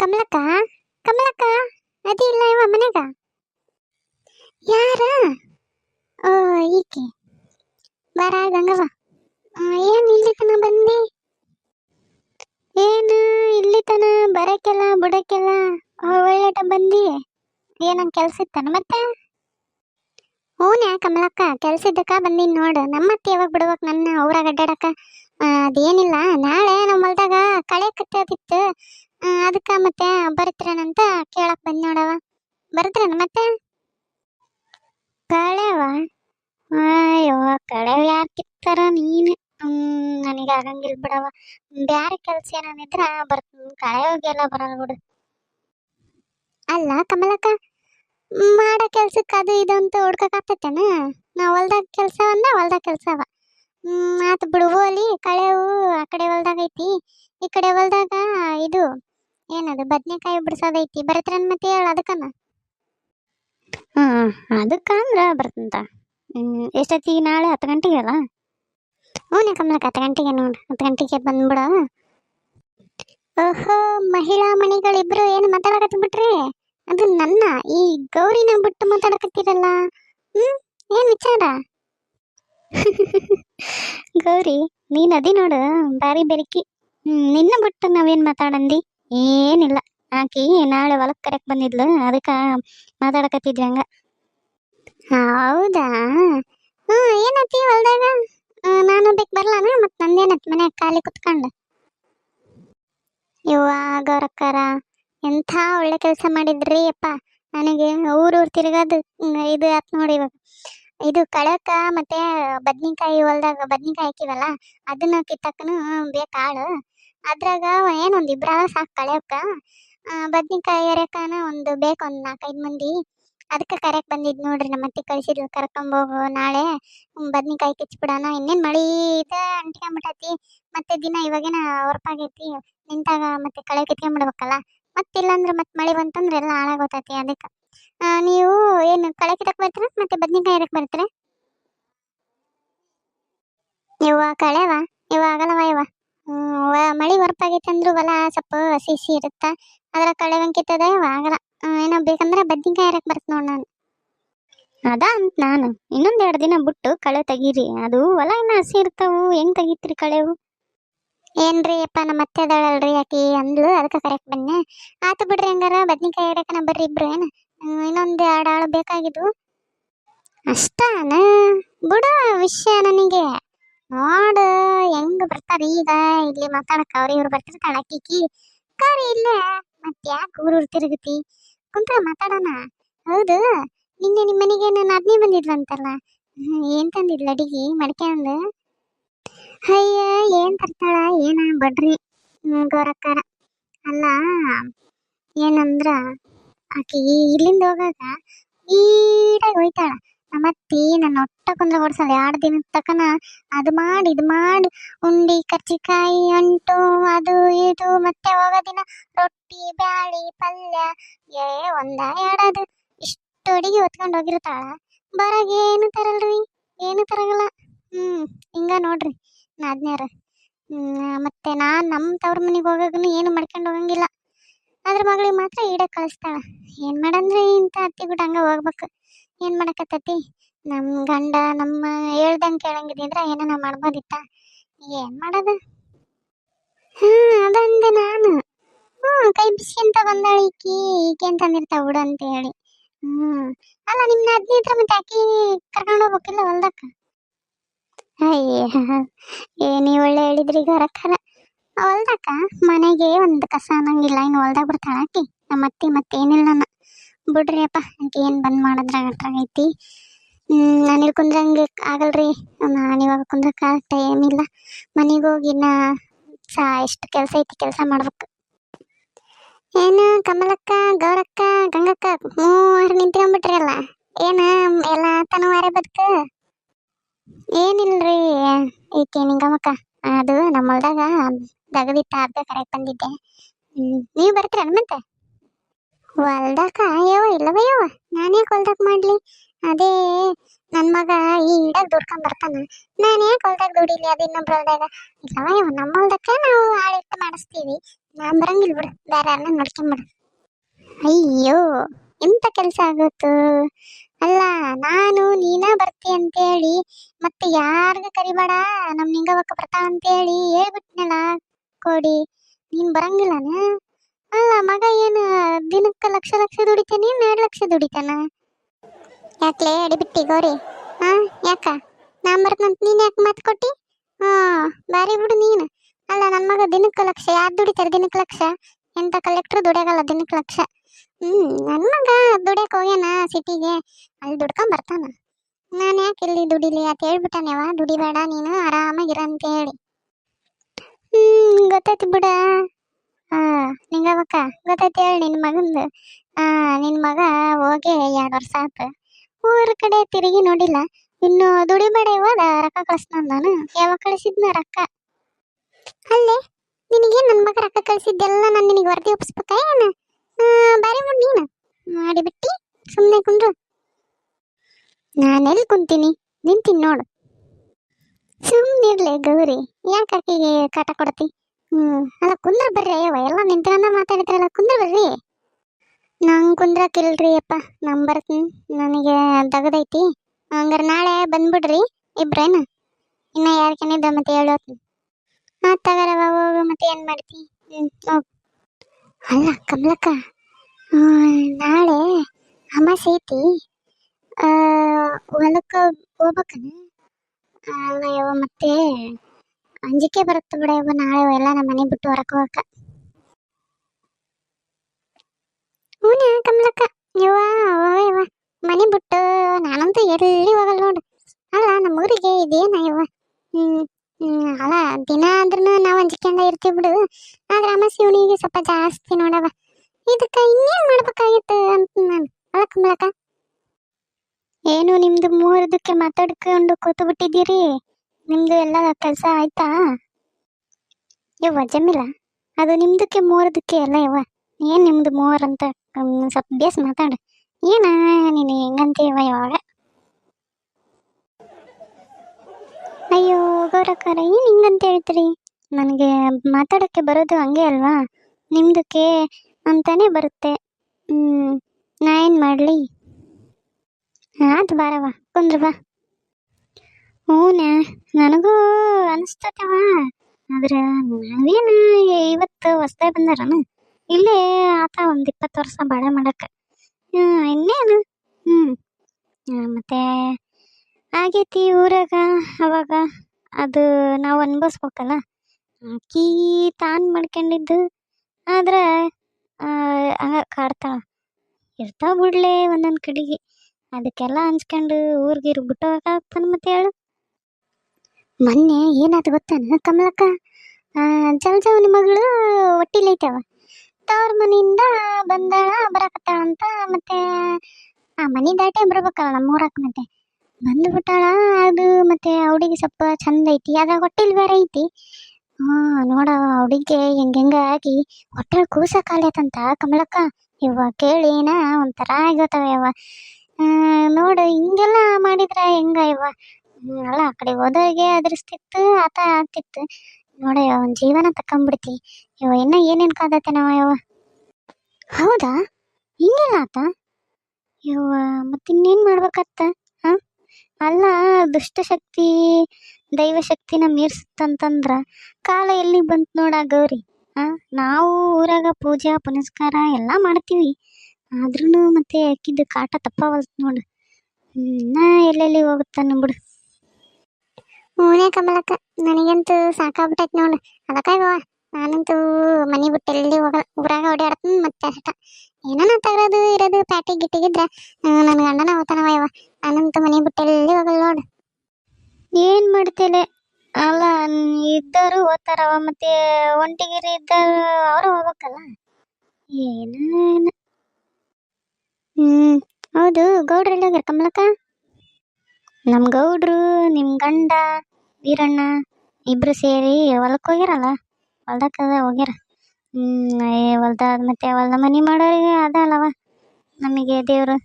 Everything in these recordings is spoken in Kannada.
ಕಮಲಕ್ಕ? ಕಮಲಕ್ಕ, ಅದೇ ಇಲ್ಲ, ಇವ ಮನೆಗ. ಯಾರ? ಓ, ಈಕೆ. ಬರ ಗಂಗವ ಏನು ಇಲ್ಲಿ ತನ ಬಂದಿ? ಏನು ಇಲ್ಲಿ ತನ ಬರಕ್ಕೆಲ್ಲ, ಬಿಡಕ್ಕೆಲ್ಲ? ಒಳ್ಳೆಟ ಬಂದಿ. ಏನಂಗ್ ಕೆಲ್ಸ ಇತ್ತಾನ ಮತ್ತೆ? ಹ್ಞೂ ಕಮಲಕ್ಕ ಕೆಲ್ಸ ಇದ್ದಕ್ಕ ಬಂದೀನಿ ನೋಡು. ನಮ್ಮತ್ತೆ ಯಾವಾಗ ಬಿಡ್ಬೇಕು ನನ್ನ ಊರಾಗ ಅಡ್ಡಾಡಕ್ಕ? ಅದೇನಿಲ್ಲ. ನಾಳೆ ನಮ್ಮ ಹೊಲ್ದಾಗ ಕಳೆ ಕಟ್ಟೋದಿತ್ತು. ಅದಕ್ಕೆ ಮತ್ತೆ ಬರ್ತೀರೇನಂತ ಕೇಳಕ್ ಬಂದ್ ನೋಡವ ಬರ್ತೀರೇನ ಮತ್ತೆ? ಕಳೆವ? ಅಯ್ಯೋ, ಕಳೆವ ಯಾರು ಕಿತ್ತಾರ ನೀನು ನನಗೆ ಆಗಂಗಿಲ್ಲ ಬಿಡವ ಬ್ಯಾರೆ ಕೆಲ್ಸ ಏನಿದ್ರ ಬರ್ತೀನಿ ಕಳೆಯೋಗೆಲ್ಲ ಬರಲ್ಲ ಬಿಡು. ಅಲ್ಲ ಕಮಲಕ್ಕ, ಮಾಡೋ ಕೆಲ್ಸಕ್ಕೆ ಅದು ಇದು ಅಂತ ಹುಡ್ಕಕ್ಕಾಗ್ತೈತೇನ ನಾ ಹೊಲ್ದಾಗ ಕೆಲಸ ಅಂದ, ಹೊಲ್ದಾಗ ಕೆಲಸವ ಆತು ಬಿಡು ಹೋಲಿ, ಕಳೆವು ಆ ಕಡೆ ಹೊಲ್ದಾಗ ಐತಿ. ಈ ಕಡೆ ಹೊಲ್ದಾಗ ಇದು ಏನದು ಬದ್ನೆಕಾಯಿ ಬಿಡ್ಸೋದೈತಿ ಬರತ್ರನ್ ಮತ್ತೆ ಹೇಳ ಅದಕ್ಕನ? ಹ್ಮ್ ಅದಕ್ಕಂದ್ರ ಬರ್ತಂತ. ಹ್ಮ್ ಎಷ್ಟೊತ್ತಿಗೆ ನಾಳೆ? ಹತ್ತು ಗಂಟೆಗೆ ಅಲ್ಲ? ಹ್ಞೂ ಕಮಲಕ್ಕ ಹತ್ತು ಗಂಟೆಗೆ ನೋಡಿ ಹತ್ತು ಗಂಟೆಗೆ ಬಂದ್ಬಿಡು. ಓಹೋ ಮಹಿಳಾ ಮಣಿಗಳಿಬ್ರು ಏನು ಮಾತಾಡಕತ್ ಬಿಟ್ರಿ? ಅದು ನನ್ನ ಈ ಗೌರಿನ ಬಿಟ್ಟು ಮಾತಾಡಕತ್ತೀರಲ್ಲ? ಹ್ಮ್ ಏನ್ ವಿಚಾರ? ಗೌರಿ ನೀನ್ ಅದಿ ನೋಡು ಬಾರಿ ಬೆರಕಿ. ಹ್ಮ್ ನಿನ್ನ ಬಿಟ್ಟು ನಾವೇನ್ ಮಾತಾಡಂದಿ? ಏನಿಲ್ಲ. ಆಕಿ ನಾಳೆ ಹೊಲಕ್ಕೆ ಕರೆಕ್ ಬಂದಿದ್ಲು, ಅದಕ್ಕ ಮಾತಾಡಕತ್ತಿದ್ವಿ ಹಂಗ. ಹೌದಾ? ಹ್ಞೂ ಏನತ್ತಿ ಹೊಲ್ದಾಗ? ನಾನು ಬೇಕು ಬರ್ಲಾನ ಮತ್ ನಂದೇನತ್ ಮನೆ ಖಾಲಿ ಕುತ್ಕೊಂಡು. ಯವ್ವ ಗೌರಕ್ಕರ, ಎಂಥ ಒಳ್ಳೆ ಕೆಲಸ ಮಾಡಿದ್ರಿ ಅಪ್ಪ. ನನಗೆ ಊರೂರು ತಿರುಗೋದು ಇದು ಆತ್ ನೋಡಿ ಇವಾಗ. ಇದು ಕಳಕ ಮತ್ತೆ ಬದ್ನಿಕಾಯಿ ಹೊಲ್ದಾಗ ಬದ್ನಿಕಾಯಿ ಹಾಕಿವಲ್ಲ, ಅದನ್ನ ಕಿತ್ತಕ್ಕನು ಬೇಕಾಳು. ಅದ್ರಾಗ ಏನೊಂದ್ ಇಬ್ರ ಸಾಕು ಕಳೆಯಕ್ಕ ಬದ್ನಿಕಾಯಿ, ಎರೆಕಾನ ಒಂದು ಬೇಕು ಒಂದು ನಾಲ್ಕೈದು ಮಂದಿ. ಅದಕ್ಕೆ ಕರೆಕ್ ಬಂದಿದ್ದು ನೋಡ್ರಿ ನಮ್ಮ ಅತ್ತಿ ಕಳ್ಸಿದ್ಲು ಕರ್ಕೊಂಬೋಗು ನಾಳೆ. ಬದ್ನಿಕಾಯಿ ಕಿಚ್ಬಿಡೋಣ. ಇನ್ನೇನ್ ಮಳಿ ಇದ ಅಂಟ್ಕೊಂಬಿಟ್ಟೈತಿ. ಮತ್ತೆ ದಿನ ಇವಾಗೇನ ಹೊರಪಾಗೈತಿ ನಿಂತಾಗ ಮತ್ತೆ ಕಳೆ ಕಿತ್ಕೊಂಡ್ಬಿಡ್ಬೇಕಲ್ಲ ಮತ್ತಿಲ್ಲಾಂದ್ರೆ ಮತ್ತೆ ಮಳೆ ಬಂತಂದ್ರೆ ಎಲ್ಲ ಹಾಳಾಗೋತೈತಿ ಅದಕ್ಕೆ. ನೀವು ಏನು ಕಳೆ ಕಿತ್ತಕ್ ಬರ್ತೀರ ಮತ್ತೆ ಬದ್ನಿಕಾಯಿ, ಎರಕ್ ಬರ್ತೀರ? ಇವ ಕಳೆವಾ ಇವ ಆಗಲ್ಲವ ಇವ ಮಳಿ ಹೊರಪಾಗೈತೆ ಅಂದ್ರು ಹೊಲ ಸ್ವಲ್ಪ ಹಸಿ ಹಸಿ ಇರುತ್ತ? ಅದ್ರ ಕಳೆ ಇವ ಆಗಲ್ಲ. ಏನೋ ಬೇಕಂದ್ರೆ ಬದ್ನಿಕಾಯಿ ಹರಕ್ ಬರ್ತ ನೋಡ್ ನಾನು. ಅದ ಅಂತ ನಾನು. ಇನ್ನೊಂದ್ ಎರಡು ದಿನ ಬಿಟ್ಟು ಕಳೆ ತೆಗೀರಿ. ಅದು ಹೊಲ ಇನ್ನ ಹಸಿ ಇರ್ತಾವು. ಹೆಂಗ್ ತೆಗಿತ್ರಿ ಕಳೆವು? ಏನ್ರಿ ಅಪ್ಪ, ನಮ್ಮ ಅತ್ತೆ ಅದಾಳಲ್ರಿ ಆಕಿ ಅಂದ್ಲು. ಅದಕ್ಕೆ ಕರೆಕ್ಟ್ ಬನ್ನಿ ಆತು ಬಿಡ್ರಿ ಹಂಗಾರ ಬದ್ನಿಕಾಯಿ ಇಡಕನ ಬರ್ರಿ ಇಬ್ರು ಏನು? ಇನ್ನೊಂದು ಎರಡು ಆಳು ಬೇಕಾಗಿದ್ವು. ಅಷ್ಟಾನ? ಬಿಡು ವಿಷಯ ನನಗೆ. ನೋಡು ಹೆಂಗ್ ಬರ್ತಾರ ಈಗ ಇಲ್ಲಿ ಮಾತಾಡಕ್ ಅವ್ರ ಇವ್ರು ಬರ್ತಿರ್ತಾಳ ಅಕ್ಕಿಕಿ ಕರಿ ಇಲ್ಲೇ ಮತ್ ಯಾಕೆ ಊರೂರ್ ತಿರುಗತಿ ಕುಂತ ಮಾತಾಡೋಣ ಹೌದು ನಿನ್ನೆ ನಿಮ್ಮ ಮನೆಗೆ ನನ್ನ ಅದ್ನಿ ಬಂದಿದ್ಲಂತಲ್ಲ ಹ್ಮ್, ಏನ್ ತಂದಿದ್ಲ ಅಡಿಗೆ ಮಡ್ಕ್ಯಾಂದು ಅಯ್ಯ ಏನ್ ತರ್ತಾಳ ಏನ ಬಡ್ರಿ ಹ್ಮ್, ಗೌರಕ್ಕರ ಅಲ್ಲ ಏನಂದ್ರ ಆಕಿ ಇಲ್ಲಿಂದ ಹೋಗಾಗ ಈಡಾಗಿ ಹೋಯ್ತಾಳ ನಮ್ಮತ್ತಿ ನನ್ನ ಒಟ್ಟ ಕುಂದ್ರ ಕೊಡ್ಸಲ್ಲ ಎರಡು ದಿನದ ತಕನ ಅದು ಮಾಡಿ, ಇದು ಮಾಡಿ. ಉಂಡಿ ಕರ್ಚಿಕಾಯಿ ಅಂಟು, ಅದು, ಇದು, ಮತ್ತೆ ಹೋಗೋ ದಿನ ರೊಟ್ಟಿ, ಬ್ಯಾಳಿ, ಪಲ್ಯ, ಏ, ಒಂದ ಎರಡದು. ಇಷ್ಟು ಅಡಿಗೆ ಹೊತ್ಕೊಂಡು ಹೋಗಿರ್ತಾಳ. ಬರಾಗ ಏನು ತರಲ್ರಿ? ಏನು ತರಗಲ್ಲ. ಹ್ಮ್, ಹಿಂಗ ನೋಡ್ರಿ ನಾದ್ನ್ಯಾರ. ಮತ್ತೆ ನಾನ್ ನಮ್ಮ ತವ್ರ ಮನೆಗೆ ಹೋಗಾಗನು ಏನು ಮಾಡ್ಕೊಂಡು ಹೋಗಂಗಿಲ್ಲ. ಅದ್ರ ಮಗಳಿಗೆ ಮಾತ್ರ ಈಡ ಕಳಿಸ್ತಾಳ. ಏನು ಮಾಡಂದ್ರೆ ಇಂಥ ಅತ್ತಿ ಬಿಟ್ಟು ಹಂಗ ಹೋಗ್ಬೇಕು. ಏನ್ ಮಾಡಕತ್ತತಿ? ನಮ್ ಗಂಡ ನಮ್ಮ ಹೇಳ್ದಂಗ್ ಕೇಳಂಗಿದ್ರ ಏನಾನ ಮಾಡ್ಬೋದಿತ್ತ? ಏನ್ ಮಾಡೋದು? ಹ್ಮ್, ಅದಂದೆ ನಾನು. ಹ್ಮ್, ಕೈ ಬಿಸಿಂತ ಬಂದಾಳ ಈಕಿ. ಈಕೆ ಅಂತ ಬಿಡು ಅಂತ ಹೇಳಿ. ಹ್ಮ್. ಅಲ್ಲ ನಿಮ್ಮ ಹತ್ರ ಮತ್ತೆ ಆಕಿ ಕರ್ಕೊಂಡು ಹೋಗ್ಬೇಕಿಲ್ಲ ಹೊಲ್ದಕ್ಕ? ಅಯ್ಯ, ಏ ನೀ ಒಳ್ಳೆ ಹೇಳಿದ್ರಿ ಗರಕ್ಕರ ಹೊಲ್ದಕ್ಕ? ಮನೆಗೆ ಒಂದು ಕಸ ಅನ್ನಂಗಿಲ್ಲ. ಇನ್ನು ಹೊಲ್ದಾಗ ಬಿಡ್ತಾಳ ಆಕಿ? ನಮ್ಮ ಅತ್ತಿ ಮತ್ತೇನಿಲ್ಲ ಬಿಡ್ರಿಯಪ್ಪ ಆಕಿ ಏನ್ ಬಂದ್ ಮಾಡಿದ್ರಾಗ ಹ್ಮ್ ನಾನು ಇಲ್ಲಿ ಕುಂದ್ರಂಗೆ ಆಗಲ್ರಿ. ನಾನು ಇವಾಗ ಕುಂದ್ರಕ್ಕೆ ಟೈಮ್ ಇಲ್ಲ. ಮನೆಗೆ ಹೋಗಿ ನಾ ಸಾ ಎಷ್ಟು ಕೆಲಸ ಐತಿ ಕೆಲಸ ಮಾಡ್ಬೇಕು. ಏನು ಕಮಲಕ್ಕ, ಗೌರಕ್ಕ, ಗಂಗಕ್ಕ, ಮೂವರು ನಿಂತ್ಕೊಂಡ್ಬಿಟ್ರಿ ಅಲ್ಲ ಏನು ಎಲ್ಲ ತನವಾರೆ ಬದುಕು? ಏನಿಲ್ರಿ, ಈಕೆ ನಿಂಗಮ್ಮಕ್ಕ. ಅದು ನಮ್ಮ ಹೊಲ್ದಾಗ ದಗದಿಟ್ಟ ಹಬ್ಬ ಕರೆಕ್ಟ್ ಬಂದಿದ್ದೆ ನೀವು ಬರ್ತೀರ ಮತ್ತೆ? ಹೊಲ್ದಾಕ? ಯಾವ ಇಲ್ಲವ ಯಾವ ನಾನೇ ಹೊಲ್ದಾಗ ಮಾಡ್ಲಿ? ಅದೇ ನನ್ನ ಮಗ ಈ ಇಡಾಗ ದುಡ್ಕೊಂಡ್ ಬರ್ತಾನ. ನಾನು ಯಾಕೆ ಹೊಲ್ದಾಗ ದುಡಿಲಿ? ಅದು ಇನ್ನೊಬ್ರು ಹೊಲ್ದಾಗ. ಯವ್ವ ನಮ್ಮ ಹೊಲ್ದಕ್ಕೆ ನಾವು ಆಳಿಟ್ಟು ಮಾಡಿಸ್ತೀವಿ. ನಾನು ಬರಂಗಿಲ್ಲ ಬಿಡು. ಬೇರೆ ಯಾರನ್ನ ನೋಡ್ಕೊಂಬಿಡು ಅಯ್ಯೋ, ಎಂತ ಕೆಲಸ ಆಗುತ್ತೆ ಅಲ್ಲ, ನಾನು, ನೀನ ಬರ್ತಿ ಅಂತೇಳಿ, ಮತ್ತೆ ಯಾರಿಗ ಕರಿಬೇಡ? ನಮ್ ನಿಂಗವಕ್ಕ ಬರ್ತಾಳ ಅಂತೇಳಿ ಹೇಳ್ಬಿಟ್ನಲ್ಲ, ಕೋಡಿ. ನೀನ್ ಬರಂಗಿಲ್ಲನ? ಅಲ್ಲ, ಮಗ ಏನು ದಿನಕ್ಕೆ ಲಕ್ಷ ಲಕ್ಷ ದುಡಿತಾನೆ ಎರಡು ಲಕ್ಷ ದುಡಿತಾನ? ಯಾಕ್ಲೆ ಅಡಿಬಿಟ್ಟಿ ಗೌರಿ? ಹಾ ಯಾಕ? ನಾ ಬರ್ತಂತ ನೀನ್ ಯಾಕೆ ಮಾತು ಕೊಟ್ಟಿ? ಹಾ ಬಾರಿ ಬಿಡು ನೀನು. ಅಲ್ಲ ನನ್ನ ಮಗ ದಿನಕ್ಕೆ ಲಕ್ಷ, ಯಾರು ದುಡಿತಾರೆ ದಿನಕ್ಕೆ ಲಕ್ಷ? ಎಂತ ಕಲೆಕ್ಟರ್ ದುಡಿಯಾಗಲ್ಲ ದಿನಕ್ಕೆ ಲಕ್ಷ? ಹ್ಮ್ ನನ್ನ ಮಗ ದುಡಿಯಕ್ ಹೋಗ್ಯಾನ ಸಿಟಿಗೆ. ಅಲ್ಲಿ ದುಡ್ಕೊಂಡ್ ಬರ್ತಾನ. ನಾನು ಯಾಕೆ ಇಲ್ಲಿ ದುಡಿಲಿ? ಅಂತ ಹೇಳ್ಬಿಟ್ಟಾನೆವ ದುಡಿಬೇಡ ನೀನು, ಆರಾಮಾಗಿರ ಅಂತ ಹೇಳಿ. ಹ್ಮ್ ಗೊತ್ತೈತಿ ಬಿಡ. ಹಾ ನಿಂಗವಕ್ಕ ಗೊತ್ತೈತಿ ಹೇಳಿ ನಿನ್ನ ಮಗಂದು. ಆ ನಿನ್ನ ಮಗ ಹೋಗಿ ಎರಡು ವರ್ಷ ಆತ. ಊರ ಕಡೆ ತಿರುಗಿ ನೋಡಿಲ್ಲ. ಇನ್ನು ದುಡಿಬೇಡ ಇವಾಗ ರೊಕ್ಕ ಕಳ್ಸ್ನ ನಾನು ಯಾವಾಗ ಕಳಿಸಿದ್ನ ರೊಕ್ಕ? ಅಲ್ಲೇ ನಿನಗೆ ನನ್ನ ಮಗ ರೊಕ್ಕ ಕಳಿಸಿದ್ದೆಲ್ಲ ನಾನು ನಿನಗೆ ವರದಿ ಒಪ್ಪಿಸ್ಬೇಕಾ ಏನು? ಬಾರಿ ಬಿಡು ನೀನು. ಮಾಡಿಬಿಟ್ಟಿ ಸುಮ್ಮನೆ ಕುಂದ್ರು. ನಾನೆಲ್ಲಿ ಕುಂತೀನಿ? ನಿಂತೀನಿ ನೋಡು. ಸುಮ್ಮನಿರ್ಲೆ ಗೌರಿ. ಯಾಕೆ ಆಕೆಗೆ ಕಾಟ ಕೊಡ್ತಿ? ಹ್ಞೂ ಅಲ್ಲ ಕುಂದ್ರ ಬರ್ರಿ ಅಯ್ಯವ ಎಲ್ಲ ನಿಂತ್ಕೊಂಡ ಮಾತಾಡಿದ್ರಲ್ಲ, ಕುಂದ್ರ ಬರ್ರಿ. ನಂಗೆ ಕುಂದ್ರಕ್ಕಿಲ್ರಿ ಅಪ್ಪ. ನಂಗೆ ಬರ್ತೀನಿ. ನನಗೆ ತಗದೈತಿ ಹಂಗಾರೆ ನಾಳೆ ಬಂದ್ಬಿಡ್ರಿ ಇಬ್ರೇನು. ಇನ್ನ ಯಾರ್ಕೆನಿದ್ದ ಮತ್ತೆ ಹೇಳೋತ್ನಿ ಮತ್ತೆ ತಗರವ ಹೋಗು ಮತ್ತೆ ಏನು ಮಾಡ್ತಿ? ಹ್ಞೂ ಅಲ್ಲ ಕಮಲಕ್ಕ ನಾಳೆ ಅಮಾಸೆ ಐತಿ. ಹೊಲಕ್ಕೆ ಹೋಗ್ಬೇಕನ? ಅಲ್ಲ ಯಾವ ಮತ್ತೆ ಅಂಜಿಕೆ ಬರುತ್ತೆ ಬಿಡ ಯಾವ ನಾಳೆ ಎಲ್ಲ ನಮ್ಮ ಮನೆ ಬಿಟ್ಟು ಹೊರಕ್ ಹೋಗಕ್ಕ. ಹೂನ ಕಮಲಕ್ಕ. ಯವ್ವ ಯವ್ವ ಮನೆ ಬಿಟ್ಟು ನಾನಂತೂ ಎಲ್ಲಿ ಹೋಗಲ್ಲ ನೋಡು. ಅಲ್ಲ ನಮ್ಮ ಊರಿಗೆ ಇದೇನ ಯವ್ವ? ಅಲ್ಲ ದಿನ ಅಂದ್ರೂ ನಾವು ಅಂಜಿಕೆಂಡ ಇರ್ತೀವಿ ಬಿಡು. ಆದ್ರೆ ಅಮಾಸೆ ಹುಣಿಗೆ ಸ್ವಲ್ಪ ಜಾಸ್ತಿ ನೋಡವ ಇದಕ್ಕೆ ಇನ್ನೇನ್ ಮಾಡ್ಬೇಕಾಗಿತ್ತು ಅಂತ ನಾನು. ಅಲ್ಲ ಕಮಲಕ್ಕ? ಏನು ನಿಮ್ದು ಮೂರದಕ್ಕೆ ಮಾತಾಡ್ಕೊಂಡು ಕೂತು ಬಿಟ್ಟಿದ್ದೀರಿ ನಿಮ್ದು ಎಲ್ಲ ಕೆಲಸ ಆಯ್ತಾ? ಯವ್ವ ಜಮಿಲ ಅದು ನಿಮ್ದಕ್ಕೆ ಮೂರದಕ್ಕೆ ಅಲ್ಲ ಯವ್ವ? ಏನು ನಿಮ್ದು ಹ್ಮ್, ಸ್ವಲ್ಪ ಬೇಸ್ ಮಾತಾಡು. ಏನ ನೀನು ಹೆಂಗಂತೀವ ಇವಾಗ? ಅಯ್ಯೋ, ಗೌರಕ್ಕಾರ, ಏನು ಹಿಂಗಂತ ಹೇಳ್ತೀರಿ? ನನಗೆ ಮಾತಾಡೋಕ್ಕೆ ಬರೋದು ಹಂಗೆ ಅಲ್ವಾ? ನಿಮ್ದಕ್ಕೆ ಅಂತಾನೆ ಬರುತ್ತೆ. ಹ್ಞೂ ನಾ ಏನು ಮಾಡಲಿ? ಆತ್ ಬಾರವ ಕುಂದ್ರ ಬಾ. ಹೂನ ನನಗೂ ಅನಿಸ್ತತವ ಆದ್ರೆ ನಾವೇನು ಇವತ್ತು ಹೊಸ್ದಾಗಿ ಬಂದಾರನ? ಇಲ್ಲೇ ಆತ ಒಂದು ಇಪ್ಪತ್ತು ವರ್ಷ ಬಾಳೆ ಮಾಡಕ್ಕೆ. ಇನ್ನೇನು? ಹ್ಞೂ ಮತ್ತೆ ಆಗೈತಿ ಊರಾಗ ಅವಾಗ? ಅದು ನಾವು ಅನ್ಭವಿಸ್ಬೇಕಲ್ಲ? ಆಕಿ ತಾನ್ ಮಾಡ್ಕೊಂಡಿದ್ದು. ಆದ್ರೆ ಕಾಡ್ತಾಳ. ಇರ್ತಾವ ಬಿಡ್ಲೆ ಒಂದೊಂದು ಕಡೆಗೆ. ಅದಕ್ಕೆಲ್ಲ ಹಂಚ್ಕೊಂಡು ಊರ್ಗಿರ್ ಬಿಟ್ಟು ಹೋಗಾಗ್ತಾನ ಮತ್ತೆ ಹೇಳು. ಮೊನ್ನೆ ಏನಾಯ್ತು ಗೊತ್ತಾನ ಕಮಲಕ್ಕ? ಆ, ಜಲ್ಜವನ ಮಗಳು ಹೊಟ್ಟಿಲೈತವ ತವ್ರ ಮನೆಯಿಂದ ಬಂದಾಳ, ಬರಕತ್ತಾಳ ಅಂತ ಮತ್ತೆ ಆ ಮನೆ ದಾಟೆ ಬರ್ಬೇಕಲ್ಲ ನಮ್ಮ ಮತ್ತೆ. ಬಂದು ಬಿಟ್ಟಾಳ ಅದು ಮತ್ತೆ ಹುಡುಗಿ ಸ್ವಲ್ಪ ಚಂದ ಐತಿ ಅದ್ರಾಗ ಹೊಟ್ಟಿಲ್ ಬೇರೆ ಐತಿ. ಹಾ ನೋಡ ಹುಡುಗಿಗೆ ಹೆಂಗ ಆಗಿ ಹೊಟ್ಟೆಲ್ ಕೂಸ ಕಾಲೈತಂತ ಕಮಲಕ್ಕ. ಇವ ಕೇಳಿನ ಒಂಥರ ಆಗತ್ತವ ಯವ್ವ. ನೋಡು ಹಿಂಗೆಲ್ಲ ಮಾಡಿದ್ರ ಹೆಂಗ ಇವ ಅಲ್ಲ ಆ ಕಡೆ ಹೋದವ್ರಿಗೆ ಅದ್ರಸ್ತಿತ್ತು ಆತ ಆಗ್ತಿತ್ತು. ನೋಡ ಒಂದು ಜೀವನ ತಕೊಂಡ್ಬಿಡ್ತಿ ಇವ ಇನ್ನ ಏನೇನ್ ಕಾದತ್ತೆ ನಾವ ಯವ್ವ ಹೌದಾ? ಹಿಂಗೆಲ್ಲ ಆತ? ಯವ್ವ ಮತ್ತಿನ್ನೇನ್ ಮಾಡ್ಬೇಕತ್ತ? ಹ? ಅಲ್ಲ, ದುಷ್ಟಶಕ್ತಿ, ದೈವಶಕ್ತಿನ ಮೀರ್ಸುತ್ತಂತಂದ್ರ ಕಾಲ ಎಲ್ಲಿ ಬಂತು ನೋಡ ಗೌರಿ? ಆ ನಾವು ಊರಾಗ ಪೂಜಾ, ಪುನಸ್ಕಾರ ಎಲ್ಲ ಮಾಡ್ತೀವಿ. ಆದ್ರೂ ಮತ್ತೆ ಅಕ್ಕಿದ್ದು ಕಾಟ ತಪ್ಪವಲ್ತ್ ನೋಡು. ನಾ ಎಲ್ಲೆಲ್ಲಿ ಹೋಗುತ್ತಾನ ಬಿಡು. ಹೂನೇ ಕಮಲಕ್ಕ, ನನಗಂತೂ ಸಾಕಾಗ್ಬಿಟ್ಟೈತೆ ನೋಡು. ಅದಕ್ಕಾಗವ ನಾನಂತೂ ಮನೆ ಬಿಟ್ಟು ಎಲ್ಲಿ ಹೋಗಲ್ಲ ಊರಾಗ ಓಡಾಡ್ತೀನಿ ಮತ್ತೆ ಅಷ್ಟ. ಏನನ ತಗೋದು ಇರೋದು, ಪ್ಯಾಟಿ ಗಿಟ್ಟಿಗಿದ್ರೆ ನನ್ನ ಗಂಡನ ಹೋಗ್ತಾನವ ಇವ. ನಾನಂತೂ ಮನೆ ಬಿಟ್ಟು ಎಲ್ಲಿ ಹೋಗಲ್ಲ ನೋಡು. ಏನ್ ಮಾಡ್ತೇನೆ ಅಲ್ಲ ಇದ್ದವರು ಓದ್ತಾರವ ಮತ್ತೆ ಒಂಟಿಗಿರಿ ಇದ್ದವರು ಅವರು ಹೋಗ್ಬೇಕಲ್ಲ? ಏನ ಹ್ಮ್, ಹೌದು, ಗೌಡ್ರು ಎಲ್ಲಿ ಹೋಗ್ಯಾರ ಕಮಲಕ್ಕ? ನಮ್ ಗೌಡ್ರು, ನಿಮ್ ಗಂಡ ವೀರಣ್ಣ, ಇಬ್ರು ಸೇರಿ ಹೊಲಕ್ಕೆ ಹೋಗ್ಯಾರಲ್ಲ? ಹೊಲ್ದಾಗ ಹೋಗ್ಯಾರ. ಹ್ಞೂ ಏ ಹೊಲ್ದಾದ ಮತ್ತೆ ಹೊಲ್ದ ಮನೆ ಮಾಡೋರಿಗೆ ಅದ ಅಲ್ಲವ ನಮಗೆ ದೇವರು.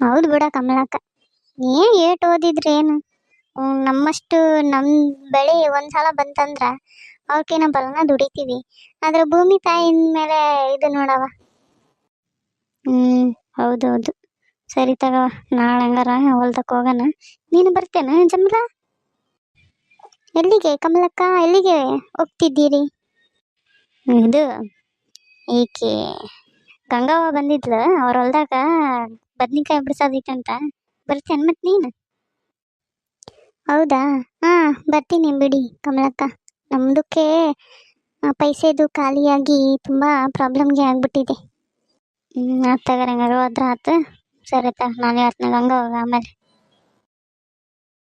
ಹೌದು ಬಿಡ ಕಮಲಕ್ಕ. ಏನು ಏಟ್ ಓದಿದ್ರೆ ಏನು? ನಮ್ಮಷ್ಟು ನಮ್ಮ ಬೆಳೆ ಒಂದ್ಸಲ ಬಂತಂದ್ರ ಅವ್ರಕಿನ ಬಲನ ದುಡಿತೀವಿ. ಆದ್ರೆ ಭೂಮಿ ತಾಯಿನ ಮೇಲೆ ಇದು ನೋಡವ. ಹ್ಮ್ ಹೌದೌದು ಸರಿ ತಗೋ, ನಾಳೆ ಹಂಗಾರ ಹೊಲ್ದಕ್ಕೆ ಹೋಗೋಣ. ನೀನು ಬರ್ತೇನೆ ಜಮ್ಲ? ಎಲ್ಲಿಗೆ ಕಮಲಕ್ಕ ಎಲ್ಲಿಗೆ ಹೋಗ್ತಿದ್ದೀರಿ? ಇದು ಈಕೆ ಗಂಗಾವ ಬಂದಿದ್ಲು ಅವ್ರ ಹೊಲ್ದಾಗ ಬದ್ನಿಕಾಯಿ ಬಿಡ್ಸೋದಿತ್ತಂತ ಬರ್ತೇನೆ ಮತ್ತೆ ನೀನು? ಹೌದಾ? ಹಾಂ ಬರ್ತೀನಿ ಬಿಡಿ ಕಮಲಕ್ಕ. ನಮ್ಮದಕ್ಕೆ ಪೈಸೆದು ಖಾಲಿಯಾಗಿ ತುಂಬ ಪ್ರಾಬ್ಲಮ್ಗೆ ಆಗಿಬಿಟ್ಟಿದೆ. ಹ್ಞೂ ಆತು ತಗೋರಿ ಹಂಗಾರೆ ಹೋದ್ರ ಆತು. ಸರಿ ತ ನಾನು ಹೇಳ್ತೀನಿ ಗಂಗವ್ವಗೆ ಆಮೇಲೆ.